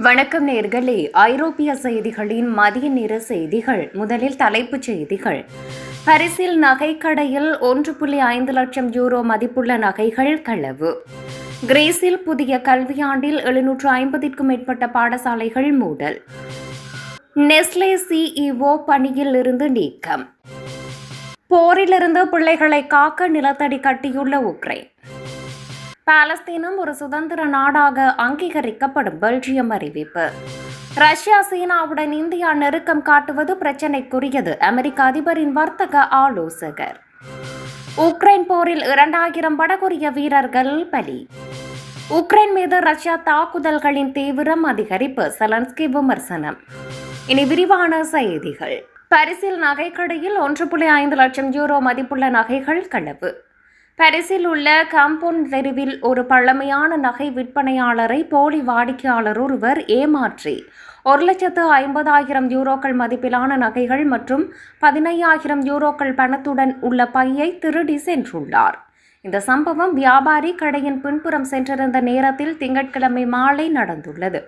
வணக்கம் நேர்களே. ஐரோப்பிய செய்திகளின் மதிய நேர செய்திகள். முதலில் தலைப்புச் செய்திகள். பரிசில் நகைக்கடையில் ஒன்று புள்ளி ஐந்து லட்சம் யூரோ மதிப்புள்ள நகைகள் களவு. கிரீஸில் புதிய கல்வியாண்டில் எழுநூற்று ஐம்பதிற்கும் மேற்பட்ட பாடசாலைகள் மூடல். நெஸ்லே சிஇஓ பணியில் இருந்து நீக்கம். போரிலிருந்து பிள்ளைகளை காக்க நிலத்தடி கட்டியுள்ள உக்ரைன். பாலஸ்தீனம் ஒரு சுதந்திர நாடாக அங்கீகரிக்கப்படும் பெல்ஜியம் அறிவிப்பு. ரஷ்யா சீனாவுடன் இந்தியா நெருக்கம் காட்டுவது பிரச்சினைக்குரியது அமெரிக்க அதிபரின் வர்த்தக ஆலோசகர். உக்ரைன் போரில் இரண்டாயிரம் வடகொரிய வீரர்கள் பலி. உக்ரைன் மீது ரஷ்யா தாக்குதல்களின் தீவிரம் அதிகரிப்பு செலன்ஸ்கி விமர்சனம். இனி விரிவான செய்திகள். பரிசில் நகைக்கடையில் ஒன்று புள்ளி ஐந்து லட்சம் யூரோ மதிப்புள்ள நகைகள் களவு. பாரிஸில் உள்ள காம்பவுண்ட் தெருவில் ஒரு பழமையான நகை விற்பனையாளரை போலி வாடிக்கையாளர் ஒருவர் ஏமாற்றி. ஒரு லட்சத்து ஐம்பதாயிரம் யூரோக்கள் மதிப்பிலான நகைகள் மற்றும் பதினையாயிரம் யூரோக்கள் பணத்துடன் உள்ள பையை திருடி சென்றுள்ளார். இந்த சம்பவம் வியாபாரி கடையின் பின்புறம் சென்றிருந்த நேரத்தில் திங்கட்கிழமை மாலை நடந்துள்ளது.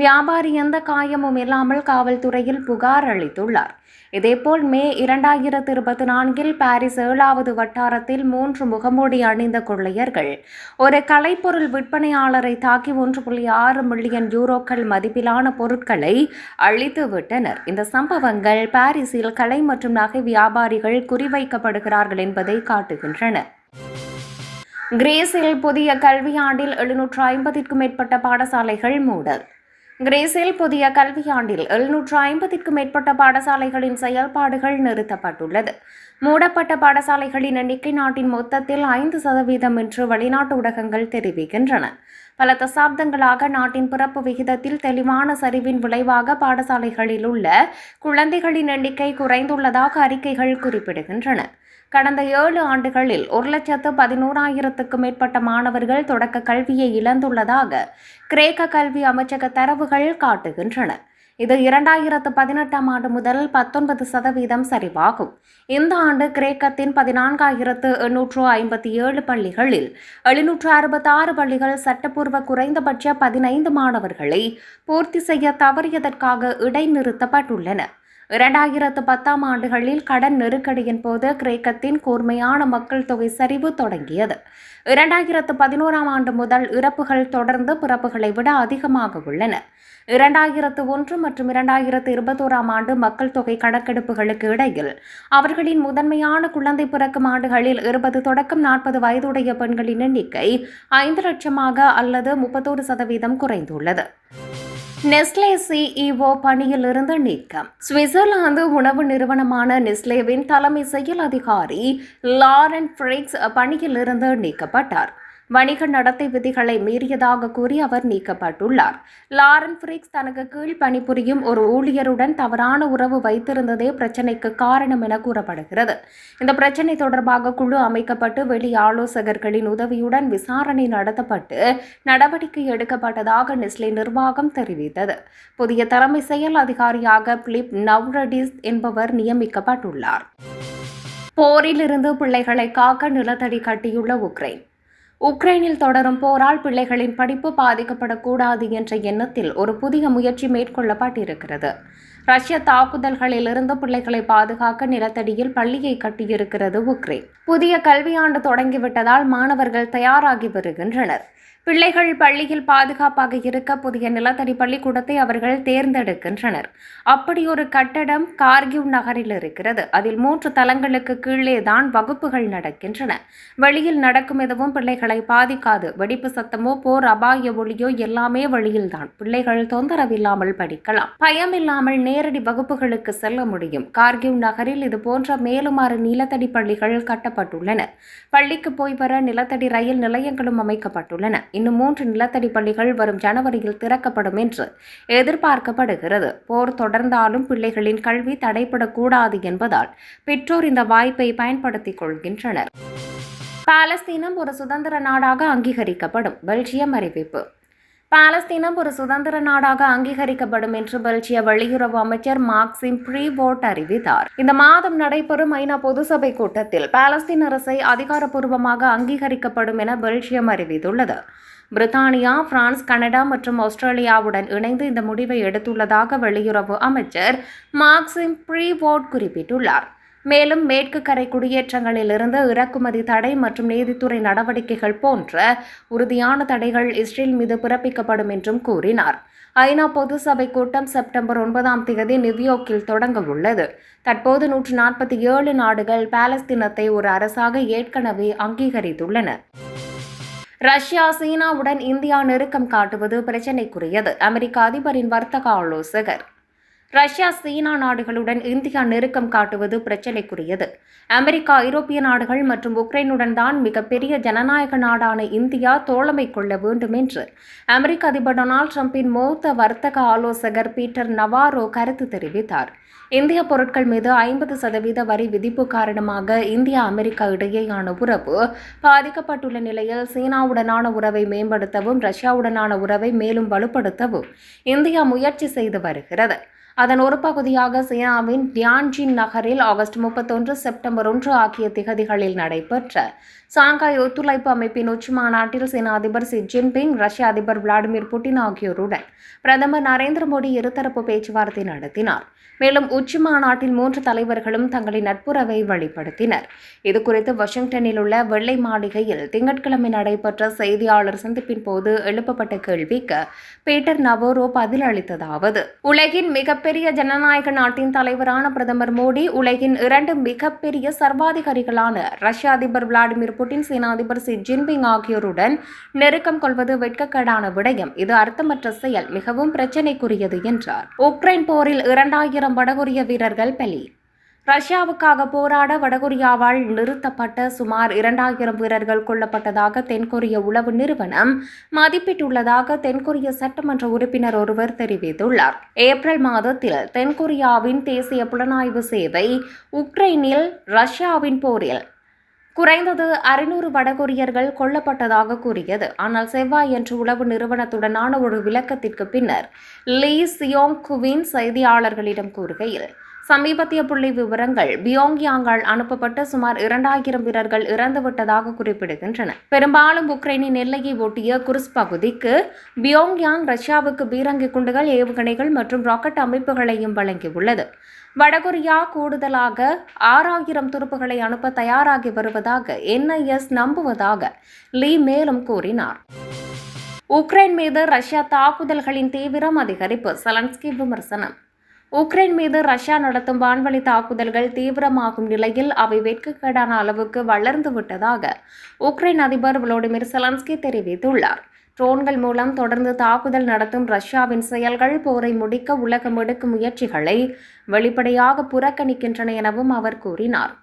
வியாபாரி எந்த காயமும் இல்லாமல் காவல்துறையில் புகார் அளித்துள்ளார். இதேபோல் மே இரண்டாயிரத்து இருபத்தி நான்கில் பாரிஸ் ஏழாவது வட்டாரத்தில் மூன்று முகமூடி அணிந்த கொள்ளையர்கள் ஒரு கலைப்பொருள் விற்பனையாளரை தாக்கி ஒன்று புள்ளி ஆறு மில்லியன் யூரோக்கள் மதிப்பிலான பொருட்களை அழித்து விட்டனர். இந்த சம்பவங்கள் பாரிஸில் கலை மற்றும் நகை வியாபாரிகள் குறிவைக்கப்படுகிறார்கள் என்பதை காட்டுகின்றன. கிரீஸில் புதிய கல்வியாண்டில் எழுநூற்று ஐம்பதிற்கும் மேற்பட்ட பாடசாலைகள் மூடல். கிரீஸில் புதிய கல்வியாண்டில் எழுநூற்று ஐம்பதிற்கும் மேற்பட்ட பாடசாலைகளின் செயல்பாடுகள் நிறுத்தப்பட்டுள்ளது. மூடப்பட்ட பாடசாலைகளின் எண்ணிக்கை நாட்டின் மொத்தத்தில் ஐந்து சதவீதம் என்று வெளிநாட்டு ஊடகங்கள் தெரிவிக்கின்றன. பல தசாப்தங்களாக நாட்டின் பிறப்பு விகிதத்தில் தெளிவான சரிவின் விளைவாக பாடசாலைகளில் உள்ள குழந்தைகளின் எண்ணிக்கை குறைந்துள்ளதாக அறிக்கைகள் குறிப்பிடுகின்றன. கடந்த ஏழு ஆண்டுகளில் ஒரு லட்சத்து பதினோராயிரத்துக்கும் மேற்பட்ட மாணவர்கள் தொடக்க கல்வியை இழந்துள்ளதாக கிரேக்க கல்வி அமைச்சக தரவுகள் காட்டுகின்றன. இது இரண்டாயிரத்து பதினெட்டாம் ஆண்டு முதல் பத்தொன்பது சதவீதம் சரிவாகும். இந்த ஆண்டு கிரேக்கத்தின் பதினான்காயிரத்து எண்ணூற்று ஐம்பத்தி ஏழு பள்ளிகளில் எழுநூற்று அறுபத்தாறு பள்ளிகள் சட்டப்பூர்வ குறைந்தபட்ச பதினைந்து மாணவர்களை பூர்த்தி செய்ய தவறியதற்காக இடைநிறுத்தப்பட்டுள்ளன. இரண்டாயிரத்து பத்தாம் ஆண்டுகளில் கடன் நெருக்கடியின் போது கிரேக்கத்தின் கூர்மையான மக்கள் தொகை சரிவு தொடங்கியது. இரண்டாயிரத்து பதினோராம் ஆண்டு முதல் இறப்புகள் தொடர்ந்து பிறப்புகளை விட அதிகமாக உள்ளன. இரண்டாயிரத்து ஒன்று மற்றும் இரண்டாயிரத்து இருபத்தோராம் ஆண்டு மக்கள் தொகை கணக்கெடுப்புகளுக்கு இடையில் அவர்களின் முதன்மையான குழந்தை பிறக்கும் ஆண்டுகளில் இருபது தொடக்கம் நாற்பது வயதுடைய பெண்களின் எண்ணிக்கை ஐந்து லட்சமாக அல்லது முப்பத்தோரு சதவீதம் குறைந்துள்ளது. நெஸ்லே சிஇஓ பணியிலிருந்து நீக்கம். சுவிட்சர்லாந்து உணவு நிறுவனமான நெஸ்லேவின் தலைமை செயல் அதிகாரி லாரன் ஃப்ரிக்ஸ் பணியிலிருந்து நீக்கப்பட்டார். வணிக நடத்தை விதிகளை மீறியதாக கூறி அவர் நீக்கப்பட்டுள்ளார். லாரன் ஃப்ரிக்ஸ் தனக்கு கீழ் பணிபுரியும் ஒரு ஊழியருடன் தவறான உறவு வைத்திருந்ததே பிரச்சினைக்கு காரணம் என கூறப்படுகிறது. இந்த பிரச்சினை தொடர்பாக குழு அமைக்கப்பட்டு வெளி ஆலோசகர்களின் உதவியுடன் விசாரணை நடத்தப்பட்டு நடவடிக்கை எடுக்கப்பட்டதாக நெஸ்லே நிர்வாகம் தெரிவித்தது. புதிய தலைமை செயல் அதிகாரியாக பிலிப் நவ்ரடிஸ் என்பவர் நியமிக்கப்பட்டுள்ளார். போரிலிருந்து பிள்ளைகளை காக்க நிலத்தடி கட்டியுள்ள உக்ரைன். உக்ரைனில் தொடரும் போரால் பிள்ளைகளின் படிப்பு பாதிக்கப்படக்கூடாது என்ற எண்ணத்தில் ஒரு புதிய முயற்சி மேற்கொள்ளப்பட்டிருக்கிறது. ரஷ்ய தாக்குதல்களிலிருந்து பிள்ளைகளை பாதுகாக்க நிலத்தடியில் பள்ளியை கட்டியிருக்கிறது உக்ரைன். புதிய கல்வியாண்டு தொடங்கிவிட்டதால் மாணவர்கள் தயாராகி வருகின்றனர். பிள்ளைகள் பள்ளியில் பாதுகாப்பாக இருக்க புதிய நிலத்தடி பள்ளிக்கூடத்தை அவர்கள் தேர்ந்தெடுக்கின்றனர். அப்படி ஒரு கட்டடம் கார்கிவ் நகரில் இருக்கிறது. அதில் மூன்று தளங்களுக்கு கீழே தான் வகுப்புகள் நடக்கின்றன. வெளியில் நடக்கும் எதுவும் பிள்ளைகளை பாதிக்காது. வெடிப்பு சத்தமோ போர் அபாய ஒளியோ எல்லாமே வெளியில்தான் பிள்ளைகள் தொந்தரவில்லாமல் படிக்கலாம். பயம் இல்லாமல் நேரடி வகுப்புகளுக்கு செல்ல முடியும். கார்கிவ் நகரில் இது போன்ற மேலும் ஆறு நிலத்தடி பள்ளிகள் கட்டப்பட்டுள்ளன. பள்ளிக்கு போய் வர நிலத்தடி ரயில் நிலையங்களும் அமைக்கப்பட்டுள்ளன. இன்னும் மூன்று நிலத்தடி பள்ளிகள் வரும் ஜனவரியில் திறக்கப்படும் என்று எதிர்பார்க்கப்படுகிறது. போர் தொடர்ந்தாலும் பிள்ளைகளின் கல்வி தடைபடக்கூடாது என்பதால் பெற்றோர் இந்த வாய்ப்பை பயன்படுத்திக் கொள்கின்றனர். பாலஸ்தீனம் ஒரு சுதந்திர நாடாக அங்கீகரிக்கப்படும். பெல்ஜியம் அறிவிப்பு. பாலஸ்தீனம் ஒரு சுதந்திர நாடாக அங்கீகரிக்கப்படும் என்று பெல்ஜிய வெளியுறவு அமைச்சர் மார்க்சிம் ப்ரீவோட் அறிவித்தார். இந்த மாதம் நடைபெறும் ஐநா பொதுசபை கூட்டத்தில் பாலஸ்தீன் அரசை அதிகாரப்பூர்வமாக அங்கீகரிக்கப்படும் என பெல்ஜியம் அறிவித்துள்ளது. பிரித்தானியா பிரான்ஸ் கனடா மற்றும் ஆஸ்திரேலியாவுடன் இணைந்து இந்த முடிவை எடுத்துள்ளதாக வெளியுறவு அமைச்சர் மார்க்சிம் ப்ரீவோட் குறிப்பிட்டுள்ளார். மேலும் மேற்கு கரை குடியேற்றங்களிலிருந்து இறக்குமதி தடை மற்றும் நீதித்துறை நடவடிக்கைகள் போன்ற உறுதியான தடைகள் இஸ்ரேல் மீது பிறப்பிக்கப்படும் என்றும் கூறினார். ஐநா பொது சபை கூட்டம் செப்டம்பர் ஒன்பதாம் தேதி நியூயோர்க்கில் தொடங்க உள்ளது. தற்போது நூற்று நாற்பத்தி ஏழு நாடுகள் பாலஸ்தீனத்தை ஒரு அரசாக ஏற்கனவே அங்கீகரித்துள்ளன. ரஷ்யா சீனாவுடன் இந்தியா நெருக்கம் காட்டுவது பிரச்சினைக்குரியது. அமெரிக்க அதிபரின் வர்த்தக ஆலோசகர் ரஷ்யா சீனா நாடுகளுடன் இந்தியா நெருக்கம் காட்டுவது பிரச்சினைக்குரியது. அமெரிக்கா ஐரோப்பிய நாடுகள் மற்றும் உக்ரைனுடன் தான் மிகப்பெரிய ஜனநாயக நாடான இந்தியா தோழமை கொள்ள வேண்டும் என்று அமெரிக்க அதிபர் டொனால்ட் ட்ரம்பின் மூத்த வர்த்தக ஆலோசகர் பீட்டர் நவாரோ கருத்து தெரிவித்தார். இந்திய பொருட்கள் மீது ஐம்பது சதவீத வரி விதிப்பு காரணமாக இந்தியா அமெரிக்கா இடையேயான உறவு பாதிக்கப்பட்டுள்ள நிலையில் சீனாவுடனான உறவை மேம்படுத்தவும் ரஷ்யாவுடனான உறவை மேலும் வலுப்படுத்தவும் இந்தியா முயற்சி செய்து வருகிறது. அதன் ஒரு பகுதியாக சீனாவின் டியான்ஜின் நகரில் ஆகஸ்ட் முப்பத்தொன்று செப்டம்பர் ஒன்று ஆகிய திகதிகளில் நடைபெற்ற சாங்காய் ஒத்துழைப்பு அமைப்பின் உச்சி மாநாட்டில் சீன அதிபர் சி ஜின்பிங் ரஷ்ய அதிபர் விளாடிமிர் புட்டின் ஆகியோருடன் பிரதமர் நரேந்திர மோடி இருதரப்பு பேச்சுவார்த்தை நடத்தினார். மேலும் உச்சி மாநாட்டில் மூன்று தலைவர்களும் தங்களின் நட்புறவை வெளிப்படுத்தினர். இதுகுறித்து வாஷிங்டனில் உள்ள வெள்ளை மாளிகையில் திங்கட்கிழமை நடைபெற்ற செய்தியாளர் சந்திப்பின் போது எழுப்பப்பட்ட கேள்விக்கு பீட்டர் நவோரோ பதிலளித்ததாவது உலகின் மிகப்பெரிய ஜனநாயக நாட்டின் தலைவரான பிரதமர் மோடி உலகின் இரண்டு மிகப்பெரிய சர்வாதிகாரிகளான ரஷ்ய அதிபர் விளாடிமிர் புட்டின் சீன அதிபர் சி ஜின்பிங் ஆகியோருடன் நெருக்கம் கொள்வது வெட்கக்கேடான விடயம். இது அர்த்தமற்ற செயல் மிகவும் பிரச்சினைக்குரியது என்றார். உக்ரைன் போரில் இரண்டாயிரம் வடகொரிய வீரர்கள் பலி. ரஷ்யாவுக்காக போராட வடகொரியாவால் நிறுத்தப்பட்ட சுமார் இரண்டாயிரம் வீரர்கள் கொல்லப்பட்டதாக தென்கொரிய உளவு நிறுவனம் மதிப்பிட்டுள்ளதாக தென்கொரிய சட்டமன்ற உறுப்பினர் ஒருவர் தெரிவித்துள்ளார். ஏப்ரல் மாதத்தில் தென்கொரியாவின் தேசிய புலனாய்வு சேவை உக்ரைனில் ரஷ்யாவின் போரில் குறைந்தது அறுநூறு வடகொரியர்கள் கொல்லப்பட்டதாக கூறியது. ஆனால் செவ்வாய் என்ற உளவு நிறுவனத்துடனான ஒரு விளக்கத்திற்கு பின்னர் லீ சியோங் குவின் செய்தியாளர்களிடம் கூறுகையில் சமீபத்திய புள்ளி விவரங்கள் பியோங்யாங்கால் அனுப்பப்பட்ட சுமார் இரண்டாயிரம் வீரர்கள் இறந்துவிட்டதாக குறிப்பிடுகின்றன. பெரும்பாலும் உக்ரைனின் எல்லையை ஒட்டிய குருஸ் பகுதிக்கு பியோங்யாங் ரஷ்யாவுக்கு பீரங்கி குண்டுகள் ஏவுகணைகள் மற்றும் ராக்கெட் அமைப்புகளையும் வழங்கியுள்ளது. வடகொரியா கூடுதலாக ஆறாயிரம் துருப்புகளை அனுப்ப தயாராகி வருவதாக என்ஐஎஸ் நம்புவதாக லீ மேலும் கூறினார். உக்ரைன் மீது ரஷ்யா தாக்குதல்களின் தீவிரம் அதிகரிப்பு செலன்ஸ்கி விமர்சனம். உக்ரைன் மீது ரஷ்யா நடத்தும் வான்வழி தாக்குதல்கள் தீவிரமாகும் நிலையில் அவை வெட்கக்கேடான அளவுக்கு வளர்ந்து விட்டதாக உக்ரைன் அதிபர் விளோடிமிர் செலன்ஸ்கி தெரிவித்துள்ளார். ட்ரோன்கள் மூலம் தொடர்ந்து தாக்குதல் நடத்தும் ரஷ்யாவின் செயல்கள் போரை முடிக்க உலகம் எடுக்கும் முயற்சிகளை வெளிப்படையாக புறக்கணிக்கின்றன எனவும் அவர் கூறினார்.